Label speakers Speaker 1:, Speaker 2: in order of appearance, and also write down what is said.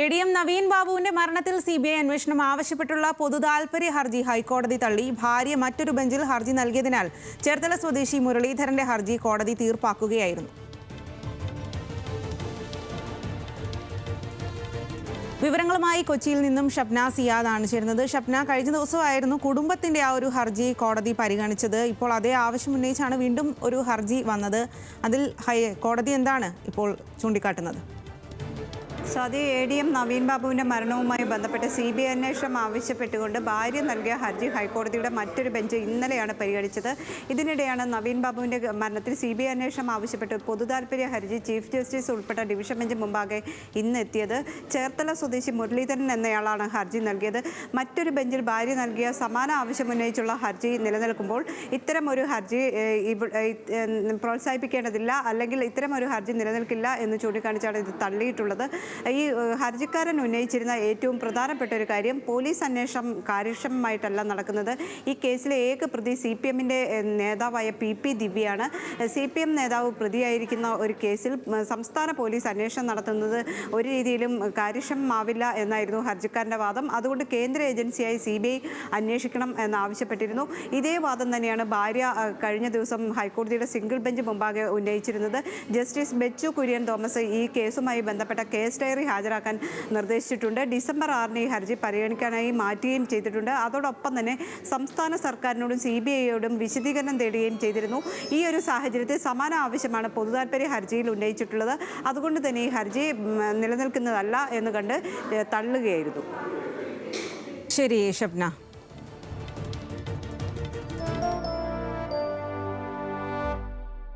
Speaker 1: A D M Naveen ബാബുവിന്റെ മരണത്തിൽ C B I അന്വേഷണം ആവശ്യപ്പെട്ടുള്ള പൊതുതാൽപര്യ ഹർജി ഹൈക്കോടതി തള്ളി. ഭാര്യ മറ്റൊരു ബെഞ്ചിൽ ഹർജി നൽകിയതിനാൽ ചേർത്തല സ്വദേശി മുരളീധരന്റെ ഹർജി കോടതി തീർപ്പാക്കുകയായിരുന്നു. വിവരങ്ങളുമായി കൊച്ചിയിൽ നിന്നും ഷപ്ന സിയാദ് ആണ് ചേരുന്നത്. ഷപ്ന കഴിഞ്ഞ ദിവസമായിരുന്നു കുടുംബത്തിന്റെ ആ ഒരു ഹർജി കോടതി പരിഗണിച്ചത്. ഇപ്പോൾ അതേ ആവശ്യം ഉന്നയിച്ചാണ് വീണ്ടും ഒരു ഹർജി വന്നത്. അതിൽ കോടതി എന്താണ് ഇപ്പോൾ ചൂണ്ടിക്കാട്ടുന്നത്?
Speaker 2: Swathi A D M Naveen ബാബുവിന്റെ മരണവുമായി ബന്ധപ്പെട്ട് സി ബി ഐ അന്വേഷണം ആവശ്യപ്പെട്ടുകൊണ്ട് ഭാര്യ നൽകിയ ഹർജി ഹൈക്കോടതിയുടെ മറ്റൊരു ബെഞ്ച് ഇന്നലെയാണ് പരിഗണിച്ചത്. ഇതിനിടെയാണ് നവീൻ ബാബുവിന്റെ മരണത്തിൽ സി ബി ഐ അന്വേഷണം ആവശ്യപ്പെട്ട് പൊതുതാൽപര്യ ഹർജി ചീഫ് ജസ്റ്റിസ് ഉൾപ്പെട്ട ഡിവിഷൻ ബെഞ്ച് മുമ്പാകെ ഇന്നെത്തിയത്. ചേർത്തല സ്വദേശി മുരളീധരൻ എന്നയാളാണ് ഹർജി നൽകിയത്. മറ്റൊരു ബെഞ്ചിൽ ഭാര്യ നൽകിയ സമാന ആവശ്യം ഉന്നയിച്ചുള്ള ഹർജി നിലനിൽക്കുമ്പോൾ ഇത്തരം ഒരു ഹർജി പ്രോത്സാഹിപ്പിക്കേണ്ടതില്ല അല്ലെങ്കിൽ ഇത്തരം ഒരു ഹർജി നിലനിൽക്കില്ല എന്ന് ചൂണ്ടിക്കാണിച്ചാണ് ഇത് തള്ളിയിട്ടുള്ളത്. ഈ ഹർജിക്കാരൻ ഉന്നയിച്ചിരുന്ന ഏറ്റവും പ്രധാനപ്പെട്ട ഒരു കാര്യം പോലീസ് അന്വേഷണം കാര്യക്ഷമമായിട്ടല്ല നടക്കുന്നത്. ഈ കേസിലെ ഏക പ്രതി സി പി എമ്മിന്റെ നേതാവായ പി പി ദിവ്യയാണ്. സി പി എം നേതാവ് പ്രതിയായിരിക്കുന്ന ഒരു കേസിൽ സംസ്ഥാന പോലീസ് അന്വേഷണം നടത്തുന്നത് ഒരു രീതിയിലും കാര്യക്ഷമമാവില്ല എന്നായിരുന്നു ഹർജിക്കാരന്റെ വാദം. അതുകൊണ്ട് കേന്ദ്ര ഏജൻസിയായി സി ബി ഐ അന്വേഷിക്കണം എന്നാവശ്യപ്പെട്ടിരുന്നു ഇതേ വാദം തന്നെയാണ് ഭാര്യ കഴിഞ്ഞ ദിവസം ഹൈക്കോടതിയുടെ സിംഗിൾ ബെഞ്ച് മുമ്പാകെ ഉന്നയിച്ചിരുന്നത്. ജസ്റ്റിസ് ബെച്ചു കുര്യൻ തോമസ് ഈ കേസുമായി ബന്ധപ്പെട്ട കേസ് ഡയറി ഹാജരാക്കാൻ നിർദ്ദേശിച്ചിട്ടുണ്ട്. ഡിസംബർ ആറിന് ഈ ഹർജി പരിഗണിക്കാനായി മാറ്റുകയും ചെയ്തിട്ടുണ്ട്. അതോടൊപ്പം തന്നെ സംസ്ഥാന സർക്കാരിനോടും സി ബി ഐയോടും വിശദീകരണം തേടുകയും ചെയ്തിരുന്നു. ഈ ഒരു സാഹചര്യത്തിൽ സമാന ആവശ്യമാണ് പൊതുതാൽപര്യ ഹർജിയിൽ ഉന്നയിച്ചിട്ടുള്ളത്. അതുകൊണ്ട് തന്നെ ഈ ഹർജി നിലനിൽക്കുന്നതല്ല എന്ന് കണ്ട് തള്ളുകയായിരുന്നു.
Speaker 1: ശരി ഷപ്ന